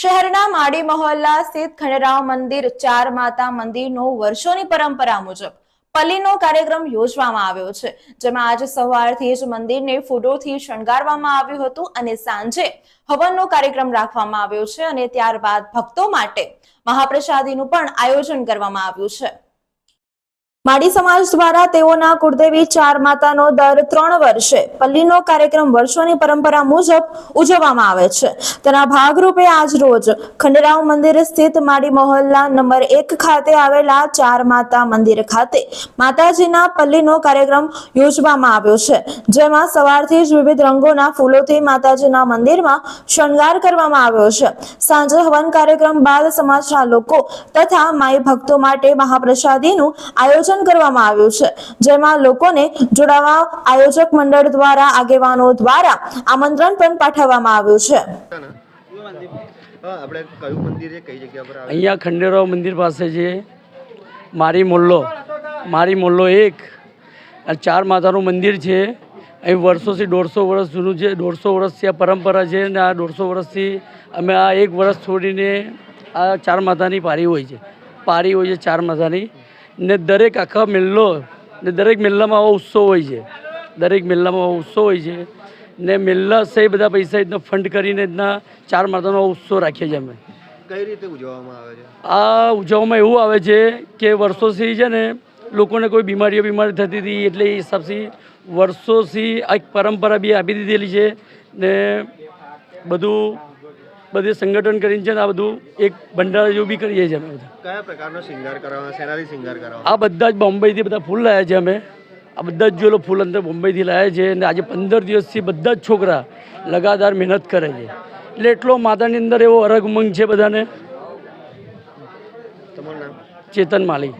શહેરના માડી મહોલ્લા સ્થિત ખંડેરાવ મંદિર ચાર માતા મંદિરનો વર્ષોની પરંપરા મુજબ પલ્લીનો કાર્યક્રમ યોજવામાં આવ્યો છે, જેમાં આજે સવારથી જ મંદિરને ફૂડોથી શણગારવામાં આવ્યું હતું અને સાંજે હવનનો કાર્યક્રમ રાખવામાં આવ્યો છે અને ત્યારબાદ ભક્તો માટે મહાપ્રસાદીનું પણ આયોજન કરવામાં આવ્યું છે. માડી સમાજ દ્વારા તેઓના કુળદેવી ચાર માતાનો દર ત્રણ વર્ષે પલ્લીનો કાર્યક્રમ વર્ષોની પરંપરા મુજબ ઉજવવામાં આવે છે. તેના ભાગરૂપે આજ રોજ ખંડેરાવ મંદિર સ્થિત માડી મહોલ્લા નંબર એક ખાતે આવેલા ચાર માતા મંદિર ખાતે માતાજીના પલ્લીનો કાર્યક્રમ યોજવામાં આવ્યો છે. જેમાં સવારથી જ વિવિધ રંગોના ફૂલોથી માતાજીના મંદિરમાં શણગાર કરવામાં આવ્યો છે. સાંજે હવન કાર્યક્રમ બાદ સમાજના લોકો તથા માઈ ભક્તો માટે મહાપ્રસાદીનું આયોજન કરવામાં આવ્યું છે. જેમાં લોકોને જોડાવા આયોજક મંડળ દ્વારા આગેવાનો દ્વારા આમંત્રણ પણ પાઠવવામાં આવ્યું છે. આપણે કયું મંદિર છે? કઈ જગ્યા પર અહીંયા ખંડેરાવ મંદિર પાસે છે. મારી મોલ્લો. મારી મોલ્લો એક. આ ચાર માતાનું મંદિર છે. અહીં વર્ષોથી દોઢસો વર્ષ જૂનું છે. દોઢસો વર્ષથી આ પરંપરા છે અને આ દોઢસો વર્ષથી અમે આ એક વર્ષ છોડીને આ ચાર માતાની પારી હોય છે. પારી હોય છે ચાર માતાની. ને દરેક આખા મેલ્લો ને દરેક મેલ્લામાં આવો ઉત્સવ હોય છે. દરેક મેલ્લામાં આવો ઉત્સવ હોય છે. ને મેલ્લા સહી બધા પૈસા રીતના ફંડ કરીને રીતના ચાર માતાનો ઉત્સવ રાખીએ છીએ અમે. કઈ રીતે ઉજવવામાં આવે છે? આ ઉજવવામાં એવું આવે છે કે વર્ષોથી છે ને લોકોને કોઈ બીમારીઓ બીમારી થતી હતી એટલે એ હિસાબથી વર્ષોથી આ એક પરંપરા બી આપી દીધેલી છે ને બધું બધી સંગઠન કરીને છે ને આ બધું એક ભંડારા જેવું બી કરીએ છીએ અમે બધા. કયા પ્રકારનો શિંગાર કરવામાં શેનાથી શિંગાર કરવામાં આ બધા જ બોમ્બેથી બધા ફૂલ લાવ્યા છે અમે. આ બધા જ જોયેલો ફૂલ અંદર બોમ્બેથી લાવ્યા છે અને આજે પંદર દિવસથી બધા જ છોકરા લગાતાર મહેનત કરે છે. એટલે એટલો માતાની અંદર એવો અરગ ઉમંગ છે બધાને. ચેતન માલી